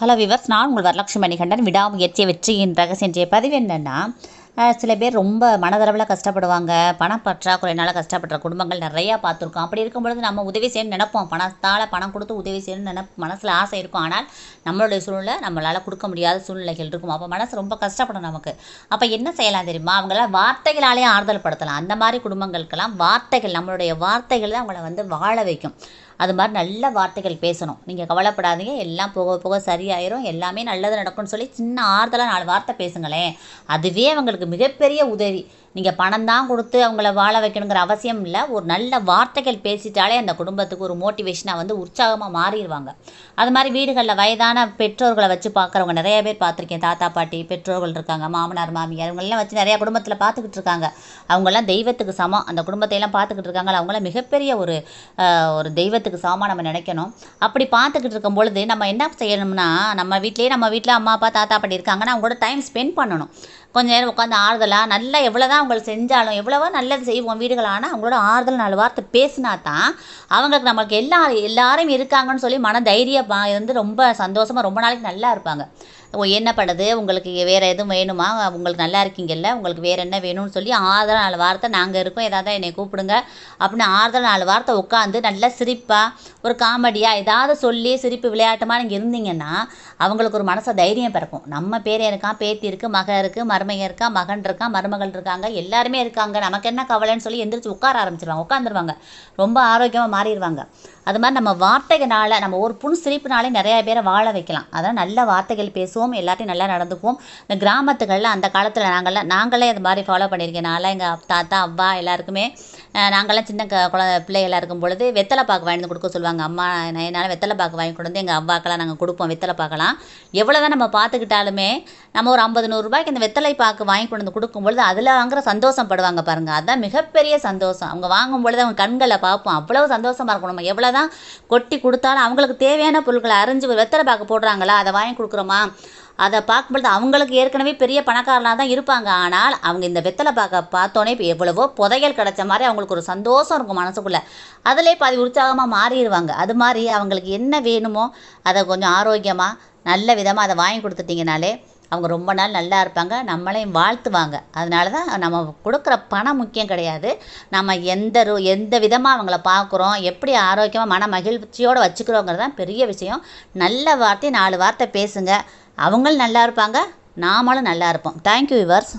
Hello viewers நான் உங்கள் வரலட்சுமி மணிகண்டன். விடாமுயற்சி வெற்றியின் ரகசியம். பதிவு என்னென்னா சில பேர் ரொம்ப மனதளவில் கஷ்டப்படுவாங்க. பண பற்றாக்குறையினால் கஷ்டப்படுற குடும்பங்கள் நிறையா பார்த்துருக்கோம். அப்படி இருக்கும் பொழுது நம்ம உதவி செய்யணும்னு நினைப்போம். பணத்தால் பணம் கொடுத்து உதவி செய்யணும்னு நினைப்பு மனசில் ஆசை இருக்கும். ஆனால் நம்மளுடைய சூழ்நிலை நம்மளால் கொடுக்க முடியாத சூழ்நிலைகள் இருக்கும். அப்போ மனசு ரொம்ப கஷ்டப்படும் நமக்கு. அப்போ என்ன செய்யலாம் தெரியுமா? அவங்கள வார்த்தைகளாலே ஆறுதல் படுத்தலாம். அந்த மாதிரி குடும்பங்களுக்கெல்லாம் வார்த்தைகள் நம்மளுடைய வார்த்தைகள் தான் அவங்கள வந்து வாழ வைக்கும். அது மாதிரி நல்ல வார்த்தைகள் பேசணும். நீங்கள் கவலைப்படாதீங்க. எல்லாம் போக போக சரியாயிரும். எல்லாமே நல்லது நடக்கும்னு சொல்லி சின்ன ஆறுதலாக நாலு வார்த்தை பேசுங்களேன். அதுவே அவங்களுக்கு மிகப்பெரிய உதவி. நீங்கள் பணம் தான் கொடுத்து அவங்கள வாழ வைக்கணுங்கிற அவசியம் இல்லை. ஒரு நல்ல வார்த்தைகள் பேசிட்டாலே அந்த குடும்பத்துக்கு ஒரு மோட்டிவேஷனாக வந்து உற்சாகமாக மாறிடுவாங்க. அது மாதிரி வீடுகளில் வயதான பெற்றோர்களை வச்சு பார்க்குறவங்க நிறைய பேர் பார்த்துருக்கேன். தாத்தா பாட்டி பெற்றோர்கள் இருக்காங்க மாமனார் மாமியார் இவங்கெல்லாம் வச்சு நிறையா குடும்பத்தில் பார்த்துக்கிட்டு இருக்காங்க. அவங்கெல்லாம் தெய்வத்துக்கு சமம். அந்த குடும்பத்தையெல்லாம் பார்த்துக்கிட்டு இருக்காங்க அவங்களாம் மிகப்பெரிய ஒரு ஒரு தெய்வத்தை தெய்வத்துக்கு சமமாக நம்ம நினைக்கணும். அப்படி பார்த்துக்கிட்டு இருக்கும் பொழுது நம்ம என்ன செய்யணும்னா நம்ம வீட்லேயே நம்ம வீட்டில் அம்மா அப்பா தாத்தா பாட்டி இருக்காங்கன்னா அவங்க கூட டைம் ஸ்பெண்ட் பண்ணணும். கொஞ்சம் நேரம் உட்காந்து ஆறுதலாக நல்லா எவ்வளோ தான் அவங்களுக்கு செஞ்சாலும் எவ்வளவோ நல்லது செய்வோம் வீடுகள் ஆனால் அவங்களோட ஆறுதல் நாலு வார்த்தை பேசினா தான் அவங்களுக்கு நம்மளுக்கு எல்லா எல்லாரும் இருக்காங்கன்னு சொல்லி மன தைரியமாக இருந்து ரொம்ப சந்தோஷமாக ரொம்ப நாளைக்கு நல்லா இருப்பாங்க. என்ன பண்ணுது? உங்களுக்கு வேறு எதுவும் வேணுமா? உங்களுக்கு நல்லா இருக்கீங்கல்ல உங்களுக்கு வேறு என்ன வேணும்னு சொல்லி ஆறுதல் நாலு வார்த்தை நாங்கள் இருக்கோம். ஏதாவது என்னை கூப்பிடுங்க. அப்படின்னு ஆறுதல் நாலு வார்த்தை உட்காந்து நல்லா சிரிப்பாக ஒரு காமெடியாக ஏதாவது சொல்லி சிரிப்பு விளையாட்டுமா நீங்கள் இருந்தீங்கன்னா அவங்களுக்கு ஒரு மனசை தைரியம் பிறக்கும். நம்ம பேர் இருக்கான் பேத்தி இருக்குது மக இருக்குது மருமைய இருக்கா மகன் இருக்கான் மருமகள் இருக்காங்க எல்லாருமே இருக்காங்க. நமக்கு என்ன கவலைன்னு சொல்லி எந்திரிச்சு உட்கார ஆரம்பிச்சிருவாங்க. உட்காந்துருவாங்க ரொம்ப ஆரோக்கியமாக மாறிடுவாங்க. அது மாதிரி நம்ம வார்த்தைகளால் நம்ம ஒரு புன் சிரிப்புனாலே நிறையா பேரை வாழ வைக்கலாம். அதான் நல்ல வார்த்தைகள் பேசுவோம் எல்லாத்தையும் நல்லா நடந்துக்குவோம். இந்த கிராமத்துகளில் அந்த காலத்தில் நாங்கள்லாம் நாங்களே அது மாதிரி ஃபாலோ பண்ணியிருக்கேன் நான்லாம் எங்கள் தாத்தா அவ்வா எல்லாருக்குமே நாங்கள்லாம் சின்ன க குழ பிள்ளைகளாக இருக்கும் பொழுது வெத்தலை பாக்கு வாங்கி வந்து கொடுக்க சொல்லுவாங்க. அம்மா என்னால் வெத்தலை பாக்கு வாங்கி கொண்டு வந்து எங்கள் அவ்வாக்கெல்லாம் நாங்கள் கொடுப்போம் வெத்தலை பாக்கெல்லாம். எவ்வளோ தான் நம்ம பார்த்துக்கிட்டாலுமே நம்ம ஒரு ஐம்பது நூறுரூபாய்க்கு இந்த வெத்தலை பாக்கு வாங்கி கொண்டு வந்து கொடுக்கும்பொழுது அதில் வாங்குற சந்தோஷம் படுவாங்க பாருங்கள் அதுதான் மிகப்பெரிய சந்தோஷம். அவங்க வாங்கும் பொழுது அவங்க கண்களை பார்ப்போம். அவ்வளோ சந்தோஷமாக இருக்கும். நம்ம எவ்வளோ தான் கொட்டி கொடுத்தாலும் அவங்களுக்கு தேவையான பொருட்களை அரிஞ்சு ஒரு வெத்தலை பாக்கு போடுறாங்களா அதை வாங்கி கொடுக்குறோமா அதை பார்க்கும்பொழுது அவங்களுக்கு ஏற்கனவே பெரிய பணக்காரனாக தான் இருப்பாங்க. ஆனால் அவங்க இந்த வெத்தலை பார்க்க பார்த்தோன்னே இப்போ எவ்வளவோ புதையல் கிடைச்ச மாதிரி அவங்களுக்கு ஒரு சந்தோஷம் இருக்கும் மனசுக்குள்ளே. அதிலே பாதி உற்சாகமாக மாறிடுவாங்க. அது மாதிரி அவங்களுக்கு என்ன வேணுமோ அதை கொஞ்சம் ஆரோக்கியமாக நல்ல விதமாக அதை வாங்கி கொடுத்துட்டிங்கனாலே அவங்க ரொம்ப நாள் நல்லா இருப்பாங்க நம்மளையும் வாழ்த்துவாங்க. அதனால தான் நம்ம கொடுக்குற பணம் முக்கியம் கிடையாது. நம்ம எந்த ரூ எந்த விதமாக அவங்கள பார்க்குறோம் எப்படி ஆரோக்கியமாக மன மகிழ்ச்சியோடு வச்சுக்கிறோங்கிறது தான் பெரிய விஷயம். நல்ல வார்த்தை நாலு வார்த்தை பேசுங்க. அவங்களும் நல்லா இருப்பாங்க நாமளும் நல்லா இருப்போம். Thank you viewers